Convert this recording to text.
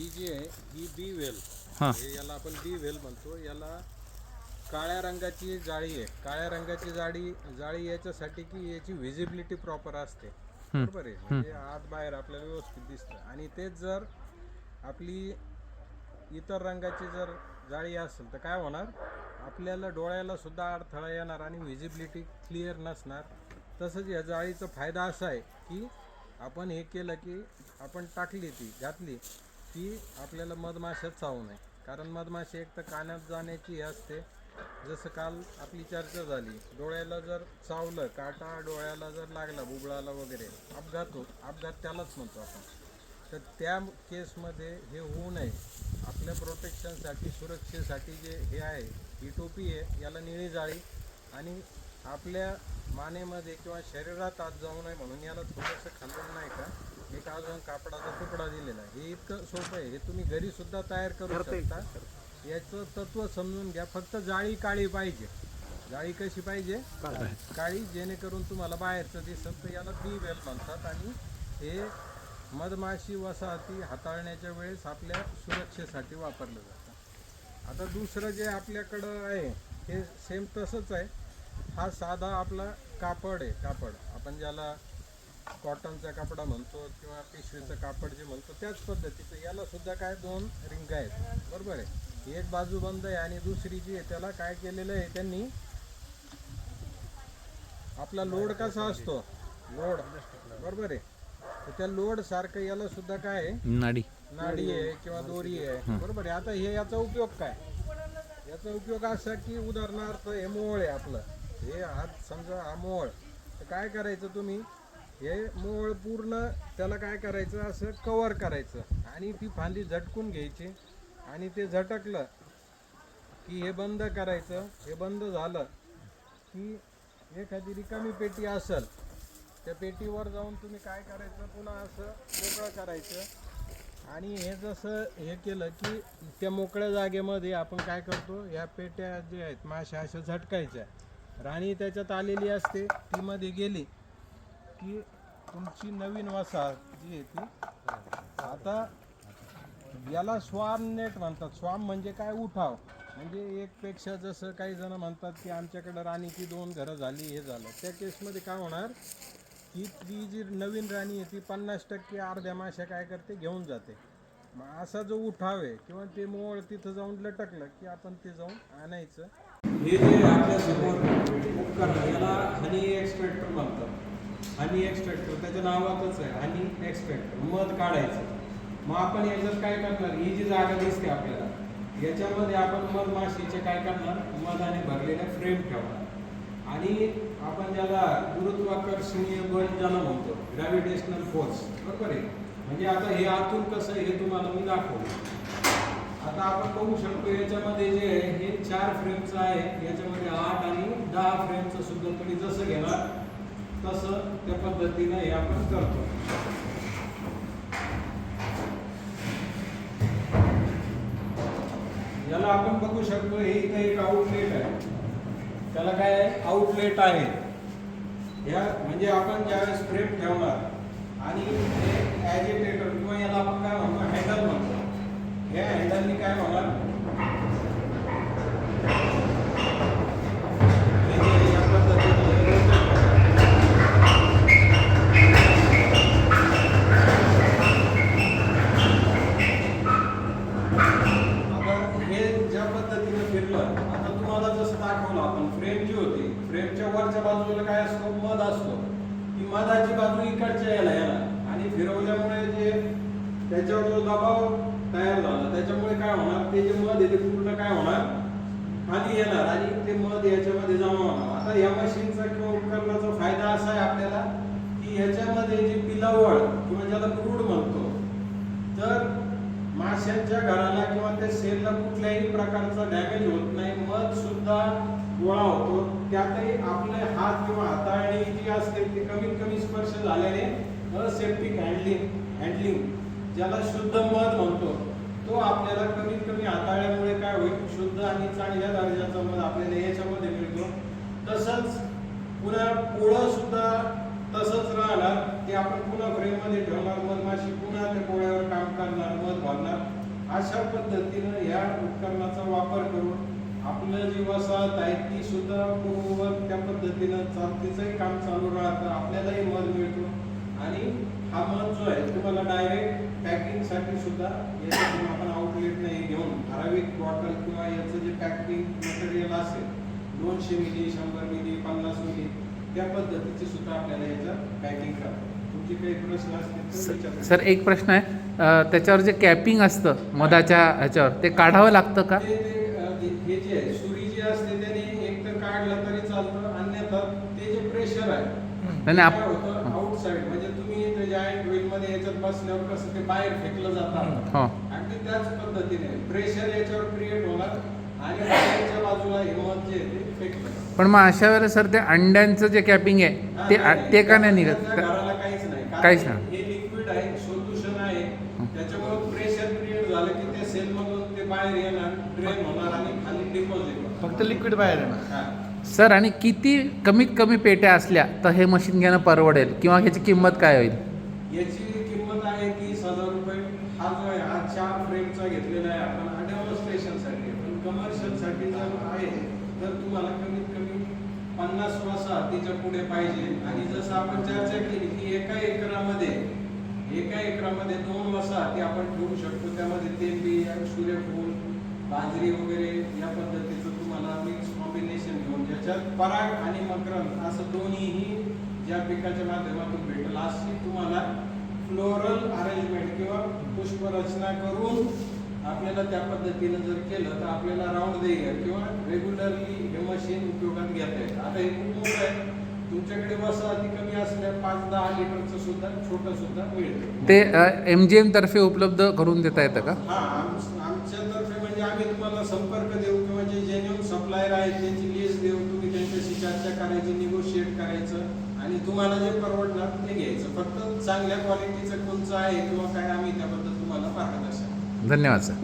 ही जी आहे ही be well हां. हे याला आपण बी वेल म्हणतो. याला काळ्या रंगाची जाळी आहे. काळ्या रंगाची जाळी जाळी याच्यासाठी की याची व्हिजिबिलिटी प्रॉपर असते. बरोबर आहे? म्हणजे आत बाहेर आपल्याला व्यवस्थित दिसतं. आणि तेच जर आपली इतर रंगाची जर जाळी असेल तर काय होणार? आपल्याला डोळ्याला सुद्धा अडथळा येणार आणि व्हिजिबिलिटी क्लिअर नसणार. तसंच या जाळीचा फायदा असा आहे की आपण हे केलं की आपण टाकली ती घातली. की आपल्याला मधमाशा चावू नये. कारण मधमाशी एक तर कानात जाण्याची हे असते. जसं काल आपली चर्चा झाली डोळ्याला जर चावलं काटा डोळ्याला जर लागला बुबळाला वगैरे अपघात होत अपघात त्यालाच म्हणतो आपण. तर त्या केसमध्ये हे होऊ नये. आपल्या प्रोटेक्शनसाठी सुरक्षेसाठी जे हे आहे ही टोपी आहे याला निळी जाळी आणि आपल्या मानेमध्ये किंवा शरीरात आत जाऊ नये म्हणून याला थोडंसं खालून नाही का एक अजून कापडाचा तुकडा दिलेला आहे. हे इतकं सोपं आहे. हे तुम्ही घरी सुद्धा तयार करू शकता. याचं तत्व समजून घ्या. फक्त जाळी काळी पाहिजे. जाळी कशी पाहिजे? काळी. जेणेकरून तुम्हाला बाहेरचं दिसत तर याला बी वेल म्हणतात. आणि हे मधमाशी वसाहती हाताळण्याच्या वेळेस आपल्या सुरक्षेसाठी वापरलं जातं. आता दुसरं जे आपल्याकडं आहे हे सेम तसंच आहे. हा साधा आपला कापड आहे कापड. आपण ज्याला कॉटनचा कपडा म्हणतो किंवा पिशवीचं कापड जे म्हणतो त्याच पद्धतीचं. याला सुद्धा काय दोन रिंग आहेत. बरोबर आहे? एक बाजू बंद आहे आणि दुसरी जी आहे त्याला काय केलेलं आहे त्यांनी आपला लोड कसा असतो? लोड. बरोबर आहे? तर त्या लोड सारखं याला सुद्धा काय आहे? नाडी. नाडी आहे किंवा दोरी आहे. बरोबर आहे? आता हे याचा उपयोग काय? याचा उपयोग असा की उदाहरणार्थ हे मोळ आहे आपलं. हे हात समजा हा मोळ तर काय करायचं तुम्ही? हे मोळ पूर्ण त्याला काय करायचं? असं कवर करायचं. आणि ती फांदी झटकून घ्यायची. आणि ते झटकलं की हे बंद करायचं. हे बंद झालं की एखादी रिकामी पेटी असेल त्या पेटीवर जाऊन तुम्ही काय करायचं? पुन्हा असं मोकळं करायचं. आणि हे जसं हे केलं की त्या मोकळ्या जागेमध्ये आपण काय करतो? या पेट्या जे आहेत माशा अशा झटकायच्या. राणी त्याच्यात आलेली असते ती मध्ये गेली. की तुमची नवीन वसाहत जी आहे ती आता याला स्वाम नेट म्हणतात. स्वाम म्हणजे काय? उठाव. म्हणजे एक पेक्षा जसं काही जण म्हणतात की आमच्याकडं राणीची दोन घरं झाली हे झालं. त्या केसमध्ये काय होणार? की ती जी नवीन राणी आहे ती पन्नास टक्के अर्ध्या माश्या काय करते? घेऊन जाते. मग असा जो उठाव आहे किंवा ते मोळ तिथं जाऊन लटकलं की आपण ते जाऊन आणायचं. हे जे आपल्यासमोर उपकरण याला हनी एक्सपेक्टर म्हणतात. हनी एक्स्ट्रॅक्टर त्याच्या नावातच आहे. हनी एक्स्ट्रॅक्टर मध काढायचं. मग आपण याच्यात काय करणार? ही जी जागा दिसते आपल्याला याच्यामध्ये आपण मधमाशीचे काय करणार? मधाने भरलेल्या फ्रेम ठेवणार. आणि आपण ज्याला गुरुत्वाकर्षणीय बल ज्याला म्हणतो ग्रॅव्हिटेशनल फोर्स बरोबर आहे? म्हणजे आता हे आतून कसं आहे हे तुम्हाला मी दाखवलं. आता आपण बघू शकतो याच्यामध्ये जे आहे हे चार फ्रेमचं आहे. याच्यामध्ये आठ आणि दहा फ्रेमचं सुद्धा तुम्ही जसं घेणार तसं त्या पद्धतीनं हे आपण करतो. याला आपण बघू शकतो हे इथं एक आउटलेट आहे. त्याला काय आउटलेट आहे? या म्हणजे आपण ज्यावेळेस फ्रेम ठेवणार आणि हे ॲजिटेटर किंवा याला आपण काय म्हणतो हँडल म्हणतो. या हँडलनी काय होणार? फ्रेम जी होती फ्रेमच्या वरच्या बाजूला काय असतो? मध असतो. ती मधाची बाजू इकडच्या याला याला आणि फिरवल्यामुळे जे त्याच्यावर जो दबाव तयार झाला त्याच्यामुळे काय होणार? ते जे मध येते पूर्ण काय होणार? खाली येणार आणि ते मध याच्यामध्ये जमा होणार. आता या मशीनचा किंवा उपकरणाचा फायदा असा आहे आपल्याला की याच्यामध्ये जे पिलावळ किंवा ज्याला क्रूड म्हणतो तर माशांच्या घराला किंवा त्या सेलला कुठल्याही प्रकारचा डॅमेज होत नाही. मध सुद्धा गोळा होतो. त्यातही आपले हात किंवा हाताळणी जी असते ती कमीत कमी स्पर्श झाल्याने असेप्टिक हँडलिंग हँडलिंग ज्याला शुद्ध मध म्हणतो तो आपल्याला कमीत कमी हाताळल्यामुळे काय होईल? शुद्ध आणि चांगल्या दर्जाचा मध आपल्याला याच्यामध्ये मिळतो. तसंच पुन्हा पोळं सुद्धा तसंच राहणार ते आपण पुन्हा फ्रेममध्ये ठेवणार मधमाशी पुन्हा त्या पोळ्यावर काम करणार मध भरणार. अशा पद्धतीनं या उपकरणाचा वापर करून आपलं जी वसाहत आहे ती सुद्धा पूर्ववत त्या पद्धतीनं चालतीचंही काम चालू राहतं आपल्यालाही मध मिळतो. आणि हा मध जो आहे तुम्हाला डायरेक्ट पॅकिंगसाठी सुद्धा याच्यातून आपण आउटलेट नाही घेऊन ठराविक बॉटल किंवा याचं जे पॅकिंग मटेरियल असेल दोनशे मिली शंभर मिली पन्नास मिली त्या पद्धतीची सुद्धा आपल्याला याचं पॅकिंग करतात तुमचे काही प्रश्न असतील तर. सर एक प्रश्न आहे. त्याच्यावर जे कॅपिंग असतं मधाच्या ह्याच्यावर ते काढावं लागतं का? ते- हे हे जे आहे सुरी जी असते त्याने एक तर काढलं तरी चालतं अन्यथा ते जे प्रेशर आहे आणि आप- काय होतं आउटसाइड म्हणजे तुम्ही मध्ये याच्यात बसल्यावर कसं ते बाहेर फेकलं जातं. हो. अगदी त्याच पद्धतीने प्रेशर याच्यावर क्रिएट होणार आणि बाहेरच्या बाजूला हिमत जे आहे ते फेकलं जातं. पण मग अशा वेळेला सर ते अंड्यांचं जे कॅपिंग आहे ते हा, ते का नाही निघत? काहीच नाही. कारण काहीच नाही. हे लिक्विड आहे सोल्युशन आहे. त्याच्यामुळे प्रेशर क्रिएट झालं की त्या सेल मधून ते बाहेर येणार ड्रेन होणार आणि खाली डिपॉझिट होणार. फक्त लिक्विड बाहेर येणार. हा. सर आणि किती कमीत कमी पेट्या असल्या तर हे मशीन घेणं परवडेल? किंवा ह्याची किंमत काय होईल? याची किंमत आहे तीस हजार रुपये. हा जो आहे हा चार फ्रेमचा घेतलेला आहे आपण हा डेमॉन्स्ट्रेशनसाठी पण कमर्शियलसाठी जर आहे तर तुम्हाला कमीत कमी पन्नास वसाहतीच्या पुढे पाहिजे. आणि जसं आपण चर्चा केली की एका एकरामध्ये एका एकरामध्ये दोन वसाहती आपण ठेवू शकतो. त्यामध्ये तेलबिया सूर्यफूल बाजरी वगैरे या पद्धतीचं तुम्हाला मिक्स कॉम्बिनेशन घेऊन ज्याच्यात पराग आणि मकरंद असं दोन्हीही ज्या पिकाच्या माध्यमातून भेटेल अशी तुम्हाला फ्लोरल अरेंजमेंट किंवा पुष्परचना करून आपल्याला त्या पद्धतीनं जर केलं तर आपल्याला राऊंड दे किंवा रेग्युलरली मशीन उपयोगात घेता येतं आता हे खूप मोठं आहे. तुमच्याकडे वसाहती कमी असल्या पाच दहा लिटरचं सुद्धा छोटं सुद्धा मिळतं ते एम जी एम तर्फे उपलब्ध करून देता येतं का? हा आम- आमच्यातर्फे म्हणजे आम्ही तुम्हाला संपर्क देऊ किंवा जे जेन्युन सप्लायर आहेत त्यांची लिस्ट देऊ तुम्ही त्यांच्याशी चर्चा करायची निगोशिएट करायचं आणि तुम्हाला जे परवडणार ते घ्यायचं. फक्त चांगल्या क्वालिटीचं कोणचं आहे किंवा काय आम्ही त्याबद्दल तुम्हाला मार्गदर्शन धन्यवाद सर.